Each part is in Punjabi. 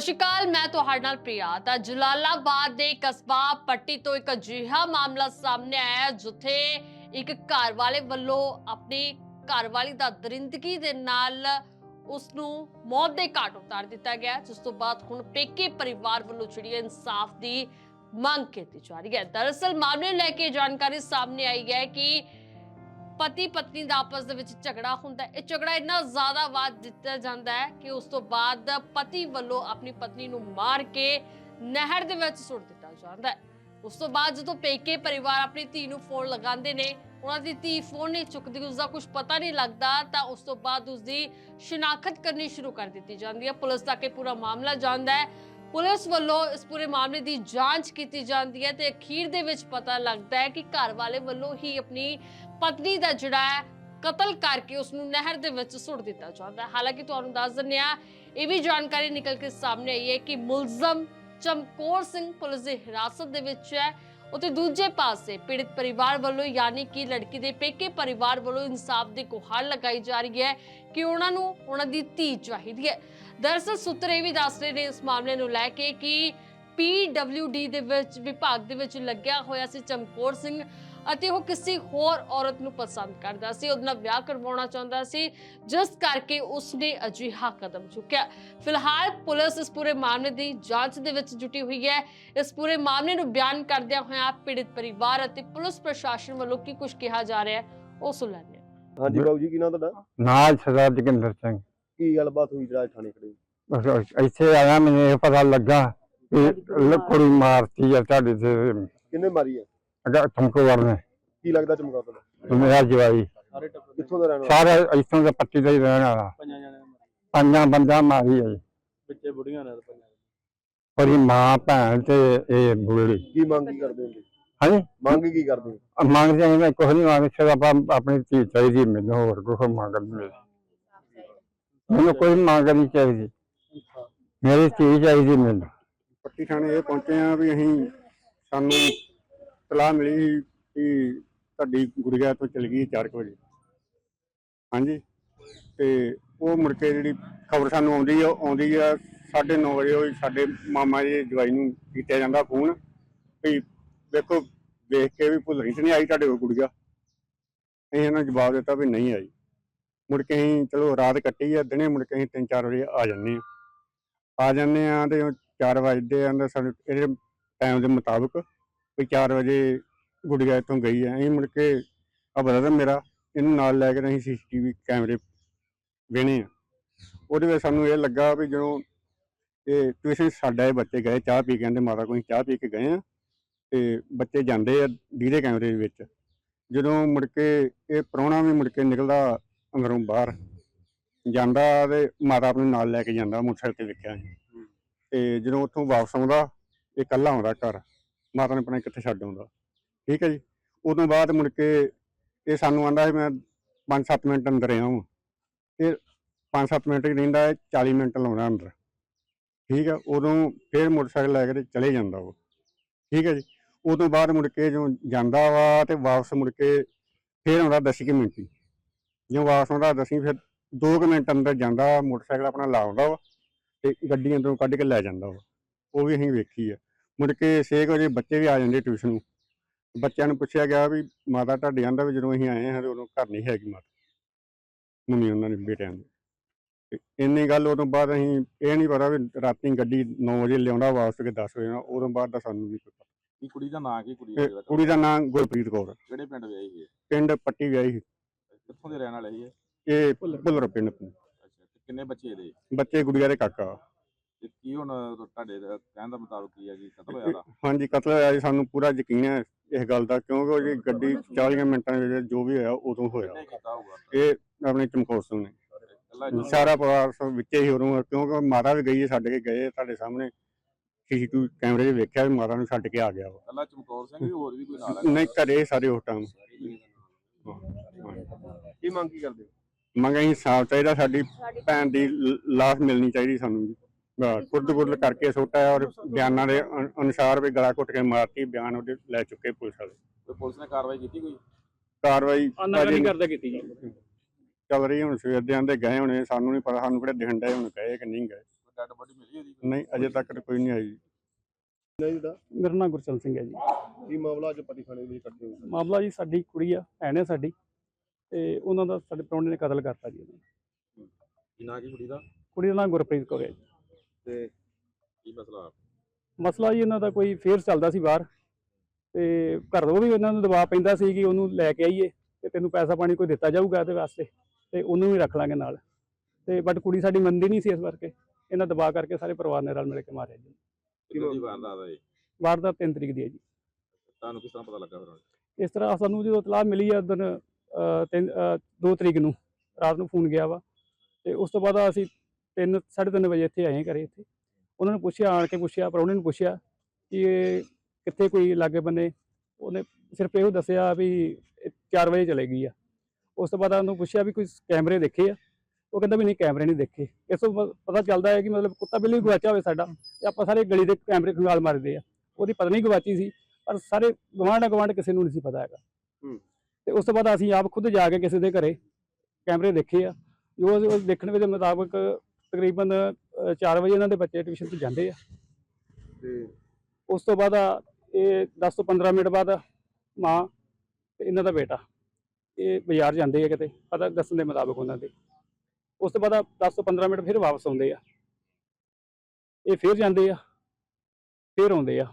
ਸਤਿ ਸ਼੍ਰੀ ਅਕਾਲ ਮੈਂ ਤੁਹਾਡੇ ਨਾਲ ਪ੍ਰਿਆ ਤਾਂ ਜਲਾਲਾਬਾਦ ਦੇ ਕਸਬਾ ਪੱਟੀ ਤੋਂ ਇੱਕ ਅਜਿਹਾ ਮਾਮਲਾ ਸਾਹਮਣੇ ਆਇਆ ਜਿੱਥੇ ਇੱਕ ਘਰ ਵਾਲੇ ਵੱਲੋਂ ਆਪਣੀ ਘਰਵਾਲੀ ਦਾ ਦਰਿੰਦਗੀ ਦੇ ਨਾਲ ਉਸ ਨੂੰ ਮੌਤ ਦੇ ਘਾਟ ਉਤਾਰ ਦਿੱਤਾ ਗਿਆ ਜਿਸ ਤੋਂ ਬਾਅਦ ਹੁਣ ਪੇਕੇ ਪਰਿਵਾਰ ਵੱਲੋਂ ਜਿਹੜੀ ਹੈ ਇਨਸਾਫ ਦੀ ਮੰਗ ਕੀਤੀ ਜਾ ਰਹੀ ਹੈ। ਦਰਅਸਲ ਮਾਮਲੇ ਨੂੰ ਲੈ ਕੇ ਜਾਣਕਾਰੀ ਸਾਹਮਣੇ ਆਈ ਹੈ ਕਿ ਪਤੀ ਪਤਨੀ ਦਾ ਆਪਸ ਦੇ ਵਿੱਚ ਝਗੜਾ ਹੁੰਦਾ ਹੈ। ਇਹ ਝਗੜਾ ਇੰਨਾ ਜ਼ਿਆਦਾ ਵਾਦ ਦਿੱਤਾ ਜਾਂਦਾ ਹੈ ਕਿ ਉਸ ਤੋਂ ਬਾਅਦ ਪਤੀ ਵੱਲੋਂ ਆਪਣੀ ਪਤਨੀ ਨੂੰ ਮਾਰ ਕੇ ਨਹਿਰ ਦੇ ਵਿੱਚ ਸੁੱਟ ਦਿੱਤਾ ਜਾਂਦਾ ਹੈ। ਉਸ ਤੋਂ ਬਾਅਦ ਜਦੋਂ ਪੇਕੇ ਪਰਿਵਾਰ ਆਪਣੀ ਧੀ ਨੂੰ ਫੋਨ ਲਗਾਉਂਦੇ ਨੇ, ਉਹਨਾਂ ਦੀ ਧੀ ਫੋਨ ਨਹੀਂ ਚੁੱਕਦੀ, ਉਸ ਦਾ ਕੁਝ ਪਤਾ ਨਹੀਂ ਲੱਗਦਾ, ਤਾਂ ਉਸ ਤੋਂ ਬਾਅਦ ਉਸ ਦੀ ਸ਼ਨਾਖਤ ਕਰਨੀ ਸ਼ੁਰੂ ਕਰ ਦਿੱਤੀ ਜਾਂਦੀ ਹੈ। ਪੁਲਿਸ ਤੱਕ ਇਹ ਪੂਰਾ ਮਾਮਲਾ ਜਾਂਦਾ ਹੈ। ਪੁਲਿਸ ਵੱਲੋਂ ਇਸ ਪੂਰੇ ਮਾਮਲੇ ਦੀ ਜਾਂਚ ਕੀਤੀ ਜਾਂਦੀ ਹੈ ਤੇ ਅਖੀਰ ਦੇ ਵਿੱਚ ਪਤਾ ਲੱਗਦਾ ਹੈ ਕਿ ਘਰ ਵਾਲੇ ਵੱਲੋਂ ਹੀ ਆਪਣੀ ਪਤਨੀ ਦਾ ਜਿਹੜਾ ਹੈ ਕਤਲ ਕਰਕੇ ਉਸ ਨੂੰ ਨਹਿਰ ਦੇ ਵਿੱਚ ਸੁੱਟ ਦਿੱਤਾ ਜਾਂਦਾ ਹੈ। ਹਾਲਾਂਕਿ ਤੁਹਾਨੂੰ ਦੱਸ ਦਿੰਦੇ ਹਾਂ, ਇਹ ਵੀ ਜਾਣਕਾਰੀ ਨਿਕਲ ਕੇ ਸਾਹਮਣੇ ਆਈ ਹੈ ਕਿ ਮੁਲਜ਼ਮ ਚਮਕੌਰ ਸਿੰਘ ਪੁਲਿਸ ਦੀ ਹਿਰਾਸਤ ਦੇ ਵਿੱਚ ਹੈ। ਉਤੇ ਦੂਜੇ ਪਾਸੇ ਪੀੜਿਤ ਪਰਿਵਾਰ ਵੱਲੋਂ, ਯਾਨੀ ਕਿ ਲੜਕੀ ਦੇ ਪੇਕੇ ਪਰਿਵਾਰ ਵੱਲੋਂ ਇਨਸਾਫ ਦੀ ਗੁਹਾਰ ਲਗਾਈ ਜਾ ਰਹੀ ਹੈ ਕਿ ਉਹਨਾਂ ਨੂੰ ਉਹਨਾਂ ਦੀ ਧੀ ਚਾਹੀਦੀ ਹੈ। ਦਰਅਸਲ ਸੂਤਰ ਇਹ ਵੀ ਦੱਸ ਰਹੇ ਨੇ ਇਸ ਮਾਮਲੇ ਨੂੰ ਲੈ ਕੇ ਕਿ PWD ਦੇ ਵਿੱਚ, ਵਿਭਾਗ ਦੇ ਵਿੱਚ ਲੱਗਿਆ ਹੋਇਆ ਸੀ ਚਮਕੌਰ ਸਿੰਘ। ਅਤੇ ਉਹ ਕਿਸੇ ਹੋਰ ਔਰਤ ਨੂੰ ਪਸੰਦ ਕਰਦਾ ਸੀ ਉਹਦੇ ਨਾਲ ਵਿਆਹ ਕਰਵਾਉਣਾ ਚਾਹੁੰਦਾ ਸੀ ਜਿਸ ਕਰਕੇ ਉਸਨੇ ਅਜਿਹਾ ਕਦਮ ਚੁੱਕਿਆ। ਫਿਲਹਾਲ ਪੁਲਿਸ ਇਸ ਪੂਰੇ ਮਾਮਲੇ ਦੀ ਜਾਂਚ ਦੇ ਵਿੱਚ ਜੁਟੀ ਹੋਈ ਹੈ। ਇਸ ਪੂਰੇ ਮਾਮਲੇ ਨੂੰ ਬਿਆਨ ਕਰਦਿਆਂ ਹੋਇਆਂ ਪੀੜਿਤ ਪਰਿਵਾਰ ਅਤੇ ਪੁਲਿਸ ਪ੍ਰਸ਼ਾਸਨ ਵੱਲੋਂ ਕੀ ਕੁਝ ਕਿਹਾ ਜਾ ਰਿਹਾ ਹੈ ਉਹ ਸੁਣ ਲੈਂਦੇ ਹਾਂ। ਹਾਂਜੀ ਬਾਬੂ ਜੀ ਕੀ ਨਾਮ ਤੁਹਾਡਾ? ਨਾਲ ਸਰਦਾਰ ਜੋਗਿੰਦਰ ਸਿੰਘ। ਕੀ ਗੱਲਬਾਤ ਹੋਈ ਜਿਹੜਾ ਅੱਜ ਥਾਣੇ ਖੜੇ? ਬਸ ਇੱਥੇ ਆਇਆ ਮੈਨੂੰ ਇਹ ਪਤਾ ਲੱਗਾ ਕਿ ਲ- ਕੁੜੀ ਮਾਰਤੀ ਆ ਤੁਹਾਡੇ ਤੇ। ਕਿੰਨੇ ਮਾਰੀ ਹੈ ਅਗਾ ਤੁਮਕੋ ਵਰਨੇ ਕੀ ਲੱਗਦਾ ਚਮਕਾ ਤੁਹਾਨੂੰ? ਮੇਰਾ ਜਵਾਈ। ਸਾਰੇ ਟੱਬਰ ਕਿੱਥੋਂ ਦਾ ਰਹਿਣ ਵਾਲਾ? ਸਾਰਾ ਇੱਥੋਂ ਦੇ ਪੱਟੀ ਦਾ ਹੀ ਰਹਿਣ ਵਾਲਾ। ਪੰਜਾਂ ਜਣਿਆਂ ਨੂੰ ਪੰਜਾਂ ਬੰਦਾ ਮਾਰੀ ਬੁੜੀਆਂ ਪੰਜਾਂ ਮਾਂ ਭੈਣ ਤੇ ਇਹ ਬੁੜੀ ਕੀ ਮੰਗ ਕੀ ਕਰਦੇ ਹੋ ਹਾਂਜੀ? ਮੰਗ ਕੀ ਕਰਦੇ ਹੋ ਮੰਗਦੇ ਆਂ ਮੈਂ ਕੁਝ ਨਹੀਂ ਮੰਗਦੇ ਆਪਾਂ ਆਪਣੀ ਧੀ ਚਾਹੀਦੀ ਮੈਨੂੰ ਹੋਰ ਕੁਝ ਮੰਗਣ ਨਹੀਂ ਮੈਨੂੰ ਕੋਈ ਮੰਗ ਨਹੀਂ ਚਾਹੀਦੀ। ਮੇਰੀ ਧੀ ਚਾਹੀਦੀ ਮੈਨੂੰ। ਪੱਟੀ ਥਾਣੇ ਇਹ ਪਹੁੰਚੇ ਆ ਵੀ ਅਸੀਂ ਸਾਨੂੰ ਤਲਾਹ ਮਿਲੀ ਕਿ ਤੁਹਾਡੀ ਗੁੜੀਆ ਤੋਂ ਚਲ ਗਈ 4 ਵਜੇ। ਹਾਂਜੀ। ਤੇ ਉਹ ਮੁੜ ਕੇ ਜਿਹੜੀ ਖਬਰ ਸਾਨੂੰ ਆਉਂਦੀ ਆ ਆਉਂਦੀ ਆ 9:30 ਵਜੇ ਉਹ ਸਾਡੇ ਮਾਮਾ ਜੀ ਜਵਾਈ ਨੂੰ ਕੀਤਾ ਜਾਂਦਾ ਫੋਨ ਵੀ ਵੇਖੋ, ਵੇਖ ਕੇ ਵੀ ਭੁੱਲਣੀ ਤੇ ਨਹੀਂ ਆਈ ਤੁਹਾਡੇ ਕੋਲ ਗੁੜੀਆ। ਅਸੀਂ ਇਹਨਾਂ ਜਵਾਬ ਦਿੱਤਾ ਵੀ ਨਹੀਂ ਆਈ। ਮੁੜ ਕੇ ਅਸੀਂ ਚਲੋ ਰਾਤ ਕੱਟੀ ਆ, ਦਿਨੇ ਮੁੜ ਕੇ ਅਸੀਂ 3-4 ਵਜੇ ਆ ਜੰਨੇ ਆ। ਆ ਜਾਂਦੇ ਆ ਤੇ 4 ਵਜੇ ਆਂਦਾ ਸਾਨੂੰ ਇਹਦੇ ਟਾਈਮ ਦੇ ਮੁਤਾਬਕ ਵੀ 4 ਵਜੇ ਗੁੜੀਆ ਇੱਥੋਂ ਗਈ ਹੈ। ਅਸੀਂ ਮੁੜ ਕੇ ਆ ਬਰਦਰ ਮੇਰਾ, ਇਹਨੂੰ ਨਾਲ ਲੈ ਕੇ ਅਸੀਂ ਸੀਸੀਟੀਵੀ ਕੈਮਰੇ ਵੇਣੇ ਆ। ਉਹਦੇ ਵਿੱਚ ਸਾਨੂੰ ਇਹ ਲੱਗਾ ਵੀ ਜਦੋਂ ਇਹ ਟਿਊਸ਼ਨ ਸਾਡਾ ਇਹ ਬੱਚੇ ਗਏ, ਚਾਹ ਪੀ ਕੇ ਕਹਿੰਦੇ ਮਾਤਾ ਕੋਈ ਚਾਹ ਪੀ ਕੇ ਗਏ ਆ ਤੇ ਬੱਚੇ ਜਾਂਦੇ ਆ ਡੀਰੇ ਕੈਮਰੇ ਦੇ ਵਿੱਚ। ਜਦੋਂ ਮੁੜ ਕੇ ਇਹ ਪ੍ਰਾਹੁਣਾ ਵੀ ਮੁੜ ਕੇ ਨਿਕਲਦਾ ਅੰਦਰੋਂ ਬਾਹਰ, ਜਾਂਦਾ ਤੇ ਮਾਤਾ ਆਪਣੇ ਨਾਲ ਲੈ ਕੇ ਜਾਂਦਾ ਮੋਟਰਸਾਈਕਲ ਤੇ ਵੇਖਿਆ। ਅਸੀਂ ਤੇ ਜਦੋਂ ਉੱਥੋਂ ਵਾਪਸ ਆਉਂਦਾ, ਇਹ ਇਕੱਲਾ ਆਉਂਦਾ ਘਰ। ਮਾਤਾ ਨੇ ਆਪਣੇ ਕਿੱਥੇ ਛੱਡ ਆਉਂਦਾ। ਠੀਕ ਹੈ ਜੀ? ਉਦੋਂ ਬਾਅਦ ਮੁੜ ਕੇ ਇਹ ਸਾਨੂੰ ਆਂਦਾ ਸੀ, ਮੈਂ 5-7 ਮਿੰਟ ਅੰਦਰ ਆਇਆ ਹਾਂ ਫਿਰ 5-7 ਮਿੰਟ ਹੀ ਰਹਿੰਦਾ ਹੈ 40 ਮਿੰਟ ਲਾਉਂਦਾ ਅੰਦਰ। ਠੀਕ ਹੈ? ਉਦੋਂ ਫਿਰ ਮੋਟਰਸਾਈਕਲ ਲੈ ਕੇ ਚਲੇ ਜਾਂਦਾ ਉਹ। ਠੀਕ ਹੈ ਜੀ? ਉਦੋਂ ਬਾਅਦ ਮੁੜ ਕੇ ਜਦੋਂ ਜਾਂਦਾ ਵਾ ਤੇ ਵਾਪਸ ਮੁੜ ਕੇ ਫਿਰ ਆਉਂਦਾ 10 ਕੁ ਮਿੰਟ ਹੀ। ਜਦੋਂ ਵਾਪਸ ਆਉਂਦਾ ਦਸੀਂ ਫਿਰ 2 ਮਿੰਟ ਅੰਦਰ ਜਾਂਦਾ, ਮੋਟਰਸਾਈਕਲ ਆਪਣਾ ਲਾਉਂਦਾ ਵਾ ਤੇ ਗੱਡੀ ਅੰਦਰੋਂ ਕੱਢ ਕੇ ਲੈ ਜਾਂਦਾ ਵਾ। ਉਹ ਵੀ ਅਸੀਂ ਵੇਖੀ ਆ। ਮੁੜ ਕੇ 6 ਵਜੇ ਬੱਚੇ ਵੀ ਆ ਜਾਂਦੇ ਟਿਊਸ਼ਨ ਨੂੰ। ਬੱਚਿਆਂ ਨੂੰ ਪੁੱਛਿਆ ਗਿਆ ਵੀ ਮਾਤਾ ਤੁਹਾਡੇ ਆਂਦਾ ਵੀ ਜਦੋਂ ਅਸੀਂ ਆਏ ਹਾਂ ਉਦੋਂ ਘਰ ਨਹੀਂ ਹੈਗੀ ਮਾਤਾ। ਮੰਮੀ ਉਹਨਾਂ ਦੇ ਬੇਟਿਆਂ ਤੇ ਇੰਨੀ ਗੱਲ ਉਦੋਂ ਬਾਅਦ ਅਸੀਂ ਇਹ ਨਹੀਂ ਪਤਾ ਵੀ ਰਾਤੀ ਗੱਡੀ 9 ਵਜੇ ਲਿਆਉਂਦਾ ਵਾਪਸ ਕੇ 10 ਵਜੇ ਨਾਲ ਉਦੋਂ ਬਾਅਦ ਦਾ ਸਾਨੂੰ ਨਹੀਂ ਪਤਾ। ਕੀ ਕੁੜੀ ਦਾ ਨਾਂ ਕੀ ਕੁੜੀ ਦਾ? ਕੁੜੀ ਦਾ ਨਾਮ ਗੁਰਪ੍ਰੀਤ ਕੌਰ। ਕਿਹੜੇ ਪਿੰਡ ਵਿਆਹੀ ਹੈ ਪਿੰਡ ਪੱਟੀ ਵਿਆਹੀ ਸੀ। ਕਿੱਥੋਂ ਦੇ ਰਹਿਣ ਵਾਲੇ ਸੀ ਇਹ? ਇਹ ਭੁੱਲਰ ਪਿੰਡ ਤੋਂ। ਅੱਛਾ ਤੇ ਕਿੰਨੇ ਬੱਚੇ ਇਹਦੇ? ਬੱਚੇ ਗੁੜੀਆ ਦੇ ਕਾਕਾ। ਤੇ ਕੀ ਹੁਣ ਤੁਹਾਡੇ ਦਾ ਕਹਿਣ ਦਾ ਮੁਤਾਬਕ ਕੀ ਹੈ ਕਿ ਕਤਲ ਹੋਇਆ ਦਾ ਹਾਂਜੀ ਕਤਲ ਹੋਇਆ ਜੀ ਸਾਨੂੰ ਪੂਰਾ ਯਕੀਨ ਹੈ ਇਸ ਗੱਲ ਦਾ ਕਿਉਂਕਿ ਉਹ ਜੀ ਗੱਡੀ 40 ਮਿੰਟਾਂ ਦੇ ਵਿੱਚ ਜੋ ਵੀ ਹੋਇਆ ਉਦੋਂ ਹੋਇਆ। ਕਿੰਨੇ ਕੀਤਾ ਹੋਊਗਾ? ਇਹ ਆਪਣੇ ਚਮਕੌਰ ਸਿੰਘ ਨੇ। ਸਾਰਾ ਪਰਿਵਾਰ ਸਭ ਵਿੱਚੇ ਹੀ ਉਦੋਂ ਕਿਉਂਕਿ ਮਾਤਾ ਵੀ ਗਈ ਹੈ ਛੱਡ ਕੇ ਗਏ ਤੁਹਾਡੇ ਸਾਹਮਣੇ ਸੀਸੀਟੀਵੀ ਕੈਮਰੇ 'ਚ ਵੇਖਿਆ ਵੀ ਮਾਤਾ ਨੂੰ ਛੱਡ ਕੇ ਆ ਗਿਆ ਵਾ। ਇਕੱਲਾ ਚਮਕੌਰ ਸਿੰਘ ਵੀ ਹੋਰ ਵੀ ਕੋਈ ਨਾਲ ਹੈ ਨਹੀਂ ਘਰੇ ਸਾਰੇ ਉਸ ਟਾਈਮ ਕੀ ਮੰਗ ਕੀ ਕਰਦੇ ਹੋ? ਮੰਗ ਅਸੀਂ ਸਾਫ਼ ਚਾਹੀਦਾ ਸਾਡੀ ਭੈਣ ਦੀ ਲਾਸ਼ ਮਿਲਣੀ ਚਾਹੀਦੀ ਸਾਨੂੰ ਜੀ। ਕੁਰਦ ਕੁਰਦ ਕਰਕੇ ਸੁੱਟਾ ਔਰ ਬਿਆਨਾਂ ਦੇ ਅਨ- ਅਨੁਸਾਰ ਵੀ ਗਲਾ ਘੁੱਟ ਕੇ ਮਾਰਤੀ ਬਿਆਨ ਉਹਦੇ ਲੈ ਚੁੱਕੇ ਪੁਲਿਸ ਵਾਲੇ। ਕੋਈ ਪੁਲਿਸ ਨੇ ਕਾਰਵਾਈ ਕੀਤੀ ਕੋਈ? ਕਾਰਵਾਈ ਅਜੇ ਕਰਦਾ ਕੀਤੀ ਜੀ। ਚੱਲ ਰਹੀ ਹੁਣ ਸਵੇਰ ਦੇ ਆਂਦੇ ਗਏ ਹੋਣੇ ਸਾਨੂੰ ਨਹੀਂ ਪਤਾ ਸਾਨੂੰ ਕਿਹੜੇ ਦਿਖਣ ਡਏ ਹੁਣ ਗਏ ਕਿ ਨਹੀਂ ਗਏ। ਡੈਡ ਬੋਡੀ ਮਿਲੀ ਉਹਦੀ ਨਹੀਂ ਅਜੇ ਤੱਕ ਤਾਂ ਕੋਈ ਨਹੀਂ ਆਈ। ਨਹੀਂ ਦਾ ਮੇਰਾ ਨਾਮ ਗੁਰਚਰਨ ਸਿੰਘ ਹੈ ਜੀ। ਕੀ ਮਾਮਲਾ ਅੱਜ ਪੱਟੀ ਥਾਣੇ ਵਿੱਚ ਇਕੱਠੇ ਹੋਏ? ਮਾਮਲਾ ਜੀ ਸਾਡੀ ਕੁੜੀ ਆ ਭੈਣ ਹੈ ਸਾਡੀ ਤੇ ਉਹਨਾਂ ਦਾ ਸਾਡੇ ਪ੍ਰਾਹੁਣੇ ਨੇ ਕਤਲ ਕਰਤਾ ਜੀ ਉਹਨਾਂ। ਦਾ। ਕੀ ਨਾਂ ਕੀ ਕੁੜੀ ਦਾ? ਕੁੜੀ ਦਾ ਨਾਮ ਗੁਰਪ੍ਰੀਤ ਕੌਰ ਹੈ ਜੀ। ਤੇ ਕੀ ਮਸਲਾ ਮਸਲਾ ਜੀ ਇਹਨਾਂ ਦਾ ਕੋਈ ਫੇਰ ਚੱਲਦਾ ਸੀ ਬਾਹਰ ਤੇ ਘਰ ਤੋਂ ਵੀ ਉਹਨਾਂ ਨੂੰ ਦਬਾਅ ਪੈਂਦਾ ਸੀ ਕਿ ਉਹਨੂੰ ਲੈ ਕੇ ਆਈਏ ਤੇ ਤੈਨੂੰ ਪੈਸਾ ਪਾਣੀ ਕੋਈ ਦਿੱਤਾ ਜਾਊਗਾ ਇਹਦੇ ਵਾਸਤੇ ਤੇ ਉਹਨੂੰ ਵੀ ਰੱਖ ਲਾਂਗੇ ਨਾਲ ਤੇ ਬਟ ਕੁੜੀ ਸਾਡੀ ਮੰਨਦੀ ਨਹੀਂ ਸੀ ਇਸ ਕਰਕੇ ਇਹਨਾਂ ਦਬਾਅ ਕਰਕੇ ਸਾਰੇ ਪਰਿਵਾਰ ਨੇ ਰਲ ਮਿਲ ਕੇ ਮਾਰਿਆ ਜੀ ਕਿਹਦੀ ਵਾਰਦਾਤ ਹੈ ਇਹ? ਵਾਰਦਾਤ 3 ਤਰੀਕ ਦੀ ਹੈ ਜੀ ਤੁਹਾਨੂੰ ਕਿਸ ਤਰ੍ਹਾਂ ਪਤਾ ਲੱਗਾ ਫਿਰ ਹੁਣ? ਇਸ ਤਰ੍ਹਾਂ ਸਾਨੂੰ ਜਦੋਂ ਇਤਲਾਹ ਮਿਲੀ ਆ ਅ, ਤਿੰਨ 2 ਤਰੀਕ ਨੂੰ ਰਾਤ ਨੂੰ ਫੋਨ ਗਿਆ ਵਾ ਤੇ ਉਸ ਤੋਂ ਬਾਅਦ ਅਸੀਂ 3 3:30 ਵਜੇ ਇੱਥੇ ਆਏ ਘਰੇ ਇੱਥੇ। ਉਹਨਾਂ ਨੂੰ ਪੁੱਛਿਆ ਆਣ ਕੇ ਪੁੱਛਿਆ ਪ੍ਰਾਹੁਣੇ ਨੂੰ ਪੁੱਛਿਆ ਕਿ ਇਹ ਕਿੱਥੇ ਕੋਈ ਲਾਗੇ ਬੰਨੇ ਉਹਨੇ ਸਿਰਫ ਇਹੋ ਦੱਸਿਆ ਵੀ 4 ਵਜੇ ਚਲੇ ਗਈ ਆ। ਉਸ ਤੋਂ ਬਾਅਦ ਉਹਨੂੰ ਪੁੱਛਿਆ ਵੀ ਕੋਈ ਕੈਮਰੇ ਦੇਖੇ ਆ? ਉਹ ਕਹਿੰਦਾ ਵੀ ਨਹੀਂ ਕੈਮਰੇ ਨਹੀਂ ਦੇਖੇ। ਇਸ ਤੋਂ ਪਤਾ ਚੱਲਦਾ ਹੈ ਕਿ ਮਤਲਬ ਕੁੱਤਾ ਬਿੱਲੀ ਗਵਾਚਿਆ ਹੋਵੇ ਸਾਡਾ ਤੇ ਆਪਾਂ ਸਾਰੇ ਗਲੀ ਦੇ ਕੈਮਰੇ ਖੰਗਾਲ ਮਾਰਦੇ ਆ। ਉਹਦੀ ਪਤਨੀ ਗਵਾਚੀ ਸੀ ਪਰ ਸਾਰੇ ਗਵਾਂਢ ਗਵਾਂਢ ਕਿਸੇ ਨੂੰ ਨਹੀਂ ਸੀ ਪਤਾ ਹੈਗਾ। ਤੇ ਉਸ ਤੋਂ ਬਾਅਦ ਅਸੀਂ ਆਪ ਖੁਦ ਜਾ ਕੇ ਕਿਸੇ ਦੇ ਘਰੇ ਕੈਮਰੇ ਦੇਖੇ ਆ। ਜੋ ਉਹ ਦੇਖਣ ਦੇ ਮੁਤਾਬਕ ਤਕਰੀਬਨ 4 ਵਜੇ ਇਹਨਾਂ ਦੇ ਬੱਚੇ ਟਿਊਸ਼ਨ ਤੇ ਜਾਂਦੇ ਆ। ਤੇ ਉਸ ਤੋਂ ਬਾਅਦ ਇਹ 10 ਤੋਂ 15 ਮਿੰਟ ਬਾਅਦ ਮਾਂ ਤੇ ਇਹਨਾਂ ਦਾ ਬੇਟਾ ਇਹ ਬਾਜ਼ਾਰ ਜਾਂਦੇ ਆ ਕਿਤੇ ਪਤਾ ਦੱਸਣ ਦੇ ਮੁਤਾਬਕ ਉਹਨਾਂ ਦੇ। ਉਸ ਤੋਂ ਬਾਅਦ ਆ 10 ਤੋਂ 15 ਮਿੰਟ ਫਿਰ ਵਾਪਸ ਆਉਂਦੇ ਆ। ਇਹ ਫਿਰ ਜਾਂਦੇ ਆ ਫਿਰ ਆਉਂਦੇ ਆ।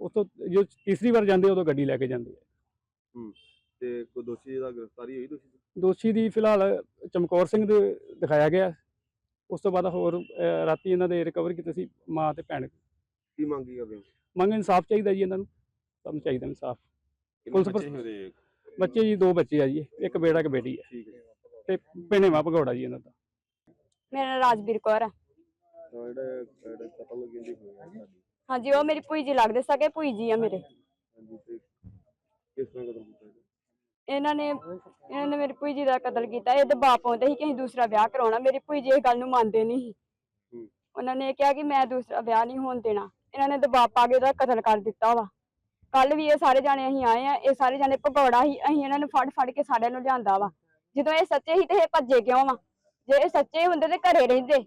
ਉਸ ਤੋਂ ਜੋ ਤੀਸਰੀ ਵਾਰ ਜਾਂਦੇ ਉਦੋਂ ਗੱਡੀ ਲੈ ਕੇ ਜਾਂਦੇ ਆ। ਤੇ ਕੋਈ ਦੋਸ਼ੀ ਦਾ ਗ੍ਰਿਫਤਾਰੀ ਹੋਈ ਦੋਸ਼ੀ ਦੀ? ਦੋਸ਼ੀ ਦੀ ਫਿਲਹਾਲ ਚਮਕੌਰ ਸਿੰਘ ਦੇ ਦਿਖਾਇਆ ਗਿਆ। ਉਸ ਤੋਂ ਬਾਅਦ ਹੋਰ ਅਹ, ਰਾਤੀ ਇਹਨਾਂ ਦੇ ਰਿਕਵਰ ਕੀਤੇ ਸੀ ਮਾਂ ਤੇ ਭੈਣ। ਕੀ ਮੰਗ ਕੀ ਕਰਦੇ ਹੋ? ਮੰਗ ਇਨਸਾਫ ਚਾਹੀਦਾ ਜੀ ਇਹਨਾਂ ਨੂੰ। ਸਾਨੂੰ ਚਾਹੀਦਾ ਇਨਸਾਫ। ਪੁਲਿਸ ਬੱਚੇ ਬੱਚੇ ਜੀ ਦੋ ਬੱਚੇ ਆ ਜੀ ਇੱਕ ਬੇੜਾ ਇੱਕ ਬੇਟੀ ਹੈ ਠੀਕ ਹੈ। ਤੇ ਭਿਨੇਵਾ ਭਗੌੜਾ ਜੀ ਇਹਨਾਂ ਦਾ। ਮੇਰਾ ਨਾਂ ਰਾਜਵੀਰ ਕੌਰ ਆ। ਤਾਂ ਜਿਹੜਾ ਜਿਹੜਾ ਕਤਲ ਕਹਿੰਦੇ ਹੋਇਆ? ਸਾਡੀ ਹਾਂਜੀ ਉਹ ਮੇਰੀ ਭੂਈ ਜੀ ਲੱਗਦੇ ਸਕੇ ਭੂਈ ਜੀ ਆ ਮੇਰੇ। ਹਾਂਜੀ ਤੇ ਕਿਸ ਤਰ੍ਹਾਂ ਕਤਲ ਕੀਤਾ? ਇਹਦਾ? ਇਹਨਾਂ ਨੇ ਇਹਨਾਂ ਨੇ ਮੇਰੀ ਭੂਈ ਜੀ ਦਾ ਕਤਲ ਕੀਤਾ ਇਹ ਦਬਾਅ ਪਾਉਂਦੇ ਸੀ ਕਿ ਅਸੀਂ ਦੂਸਰਾ ਵਿਆਹ ਕਰਾਉਣਾ ਮੇਰੀ ਭੂਈ ਜੀ ਇਹ ਗੱਲ ਨੂੰ ਮੰਨਦੇ ਨਹੀਂ ਸੀ। ਹੂੰ। ਉਹਨਾਂ ਨੇ ਕਿਹਾ ਕਿ ਮੈਂ ਦੂਸਰਾ ਵਿਆਹ ਨਹੀਂ ਹੋਣ ਦੇਣਾ ਇਹਨਾਂ ਨੇ ਦਬਾਅ ਪਾ ਕੇ ਉਹਦਾ ਕਤਲ ਕਰ ਦਿੱਤਾ ਵਾ। ਕੱਲ ਵੀ ਇਹ ਸਾਰੇ ਜਾਣੇ ਅਸੀਂ ਆਏ ਆ ਇਹ ਸਾਰੇ ਜਾਣੇ ਭਗੌੜਾ ਸੀ ਅਸੀਂ ਇਹਨਾਂ ਨੂੰ ਫੜ ਫੜ ਕੇ ਸਾਰਿਆਂ ਨੂੰ ਲਿਆਂਦਾ ਵਾ। ਜਦੋਂ ਇਹ ਸੱਚੇ ਸੀ ਤੇ ਇਹ ਭੱਜੇ ਕਿਉਂ ਵਾ? ਜੇ ਇਹ ਸੱਚੇ ਹੁੰਦੇ ਤੇ ਘਰੇ ਰਹਿੰਦੇ।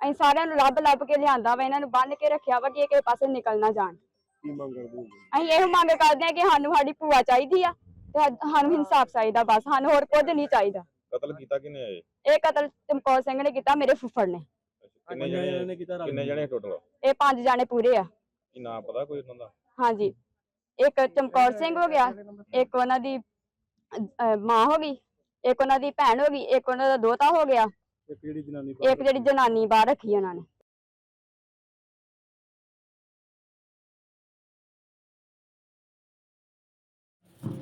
ਅਸੀਂ ਸਾਰਿਆਂ ਨੂੰ ਲੱਭ ਲੱਭ ਕੇ ਲਿਆਂਦਾ ਵਾ ਇਹਨਾਂ ਨੂੰ ਬੰਨ੍ਹ ਕੇ ਰੱਖਿਆ ਵਾ ਕਿ ਇਹ ਕਿਸੇ ਪਾਸੇ ਨਿਕਲ ਨਾ ਜਾਣ। ਕੀ ਮੰਗ ਕਰਦੇ ਹੋ? ਅਸੀਂ ਇਹੋ ਮੰਗ ਕਰਦੇ ਹਾਂ ਕਿ ਸਾਨੂੰ ਸਾਡੀ ਭੂਆ ਚਾਹੀਦੀ ਆ। ਤੇ ਸਾਨੂੰ ਇਨਸਾਫ ਚਾਹੀਦਾ ਬਸ ਸਾਨੂੰ ਹੋਰ ਕੁਝ ਨਹੀਂ ਚਾਹੀਦਾ। ਕਤਲ ਕੀਤਾ ਕਿਨੇ ਆਏ? ਇਹ ਕਤਲ ਚਮਕੌਰ ਸਿੰਘ ਨੇ ਕੀਤਾ ਮੇਰੇ ਫੁੱਫੜ ਨੇ। ਕਿੰਨੇ ਜਣੇ ਕਿੰਨੇ ਜਣੇ ਟੋਟਲ? ਇਹ ਪੰਜ ਜਾਣੇ ਪੂਰੇ ਆ। ਕੀ ਨਾਂ ਪਤਾ ਕੋਈ ਉਹਨਾਂ ਦਾ? ਹਾਂਜੀ। ਇੱਕ ਚਮਕੌਰ ਸਿੰਘ ਹੋ ਗਿਆ ਇੱਕ ਉਹਨਾਂ ਦੀ ਅਹ, ਮਾਂ ਹੋ ਗਈ ਇੱਕ ਉਹਨਾਂ ਦੀ ਭੈਣ ਹੋ ਗਈ ਇੱਕ ਉਹਨਾਂ ਦਾ ਦੋਤਾ ਹੋ ਗਿਆ। ਇੱਕ ਜਿਹੜੀ ਜਨਾਨੀ ਇੱਕ ਜਿਹੜੀ ਜਨਾਨੀ ਬਾਹਰ ਰੱਖੀ ਉਹਨਾਂ ਨੇ।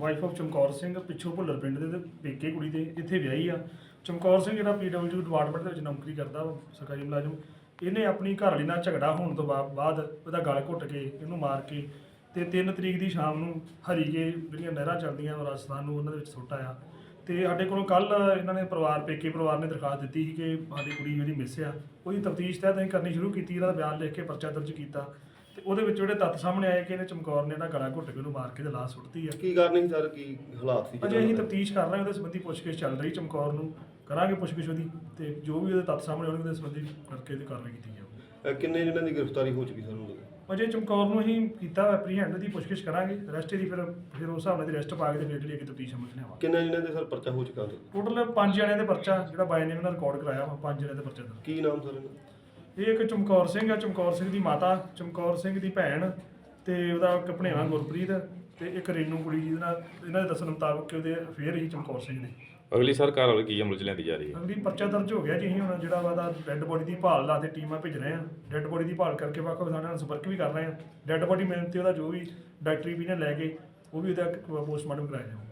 ਵਾਈਫ ਆਫ ਚਮਕੌਰ ਸਿੰਘ, ਪਿੱਛੋਂ ਭੁੱਲਰ ਪਿੰਡ ਦੇ ਤੇ ਪੇਕੇ ਕੁੜੀ ਦੇ ਇੱਥੇ ਵਿਆਹੀ ਆ। ਚਮਕੌਰ ਸਿੰਘ ਜਿਹੜਾ ਪੀਡਬਲਯੂ ਡਿਪਾਰਟਮੈਂਟ ਦੇ ਵਿੱਚ ਨੌਕਰੀ ਕਰਦਾ ਵਾ, ਸਰਕਾਰੀ ਮੁਲਾਜ਼ਮ, ਇਹਨੇ ਆਪਣੀ ਘਰਵਾਲੀ ਨਾਲ ਝਗੜਾ ਹੋਣ ਤੋਂ ਬਾ- ਬਾਅਦ ਉਹਦਾ ਗਲ ਘੁੱਟ ਕੇ ਇਹਨੂੰ ਮਾਰ ਕੇ ਤੇ 3 ਤਰੀਕ ਦੀ ਸ਼ਾਮ ਨੂੰ ਹਰੀਕੇ ਜਿਹੜੀਆਂ ਨਹਿਰਾਂ ਚੱਲਦੀਆਂ ਵਾ ਰਾਜਸਥਾਨ ਨੂੰ, ਉਹਨਾਂ ਦੇ ਵਿੱਚ ਸੁੱਟ ਆਇਆ। ਤੇ ਸਾਡੇ ਕੋਲੋਂ ਕੱਲ ਇਹਨਾਂ ਨੇ ਪਰਿਵਾਰ, ਪੇਕੇ ਪਰਿਵਾਰ ਨੇ ਦਰਖਾਸਤ ਦਿੱਤੀ ਸੀ ਕਿ ਸਾਡੀ ਕੁੜੀ ਜਿਹੜੀ ਮਿਸ ਆ, ਉਹਦੀ ਤਫਤੀਸ਼ ਤਹਿਤ ਅਸੀਂ ਕਰਨੀ ਸ਼ੁਰੂ ਕੀਤੀ, ਇਹਦਾ ਬਿਆਨ ਲਿਖ ਕੇ ਪਰਚਾ ਦਰਜ ਕੀਤਾ। ਤੇ ਉਹਦੇ ਵਿੱਚ ਜਿਹੜੇ ਤੱਥ ਸਾਹਮਣੇ ਆਏ ਕਿ ਇਹਨੇ ਚਮਕੌਰ ਨੇ ਇਹਦਾ ਗਲਾ ਘੁੱਟ ਕੇ ਉਹਨੂੰ ਮਾਰ ਕੇ ਤੇ ਲਾਸ਼ ਸੁੱਟਤੀ ਆ। ਕੀ ਕਾਰਨ ਸੀ ਸਰ? ਕੀ ਹਾਲਾਤ ਸੀ ਅਜੇ ਅਸੀਂ ਤਫਤੀਸ਼ ਕਰ ਰਹੇ ਹਾਂ ਉਹਦੇ ਸੰਬੰਧੀ ਪੁੱਛਗਿੱਛ ਚੱਲ ਰਹੀ ਚਮਕੌਰ ਨੂੰ ਕਰਾਂਗੇ ਪੁੱਛਗਿੱਛ ਉਹਦੀ ਤੇ ਜੋ ਵੀ ਉਹਦੇ ਤੱਥ ਸਾਹਮਣੇ ਆਉਣਗੇ ਉਹਦੇ ਸੰਬੰਧੀ ਕਰਕੇ ਇਹਦੀ ਕਾਰਵਾਈ ਕੀਤੀ ਜਾਊਗੀ। ਅਹ ਕਿੰਨੇ ਜਿਹਨਾਂ ਦੀ ਗ੍ਰਿਫਤਾਰੀ ਹੋ ਚੁੱਕੀ ਸਰ ਹੁਣ ਤੱਕ? ਅਜੇ ਚਮਕੌਰ ਨੂੰ ਅਸੀਂ ਕੀਤਾ ਐਪਰੀਹੈਂਡ ਦੀ ਪੁੱਛਗਿੱਛ ਕਰਾਂਗੇ ਰੈਸਟ ਦੀ ਫਿਰ ਫਿਰ ਉਸ ਹਿਸਾਬ ਨਾਲ ਦੀ ਰੈਸਟ ਪਾ ਕੇ ਤੇ ਫਿਰ ਜਿਹੜੀ ਅੱਗੇ ਤਫਤੀਸ਼ ਸਮਝ ਲਿਆਵਾਂਗੇ। ਕਿੰਨੇ ਜਿਹਨਾਂ ਦੇ ਸਰ ਪਰਚਾ ਹੋ ਚੁੱਕਾ ਉਹਦਾ? ਟੋਟਲ ਪੰਜ ਜਣਿਆਂ ਦੇ ਪਰਚਾ ਜਿਹੜਾ ਬਾਈ ਨੇ ਉਹਨਾਂ ਰਿਕਾਰਡ ਕਰਾਇਆ ਵਾ ਪੰਜ ਜਣਿਆਂ ਦੇ ਪਰਚਾ ਦਾ ਕੀ ਨਾਮ ਸਰ ਇਹਨਾਂ ਇਹ ਇੱਕ ਚਮਕੌਰ ਸਿੰਘ ਆ ਚਮਕੌਰ ਸਿੰਘ ਦੀ ਮਾਤਾ ਚਮਕੌਰ ਸਿੰਘ ਦੀ ਭੈਣ ਤੇ ਉਹਦਾ ਇੱਕ ਭਣੇਵਾ ਗੁਰਪ੍ਰੀਤ ਤੇ ਇੱਕ ਰੇਨੂ ਕੁੜੀ ਜਿਹਦੇ ਨਾਲ ਇਹਨਾਂ ਦੇ ਦੱਸਣ ਮੁਤਾਬਕ ਕਿ ਉਹਦੇ ਅਫੇਅਰ ਹੀ ਚਮਕੌਰ ਸਿੰਘ ਦੇ। ਅਗਲੀ ਸਰਕਾਰ ਵਾਲੀ ਕੀ ਅਮਲ ਚ ਲੈਂਦੀ ਜਾ ਰਹੀ ਹੈ? ਅਗਲੀ ਪਰਚਾ ਦਰਜ ਹੋ ਗਿਆ ਜੀ ਅਸੀਂ ਹੁਣ ਜਿਹੜਾ ਵਾ ਦਾ ਡੈੱਡ ਬੋਡੀ ਦੀ ਭਾਲ ਲਾ ਤੇ ਟੀਮਾਂ ਭੇਜ ਰਹੇ ਆ ਡੈੱਡ ਬੋਡੀ ਦੀ ਭਾਲ ਕਰਕੇ ਵੱਖ ਵੱਖ ਨਾਲ ਸੰਪਰਕ ਵੀ ਕਰ ਰਹੇ ਆ ਡੈੱਡ ਬੋਡੀ ਮਿਲਣ ਤੇ ਉਹਦਾ ਜੋ ਵੀ ਡਾਕਟਰੀ ਵੀ ਨੇ ਲੈ ਕੇ ਉਹ ਵੀ ਉਹਦਾ ਪੋਸਟਮਾਰਟਮ ਕਰਾਇਆ ਜਾਊਗਾ।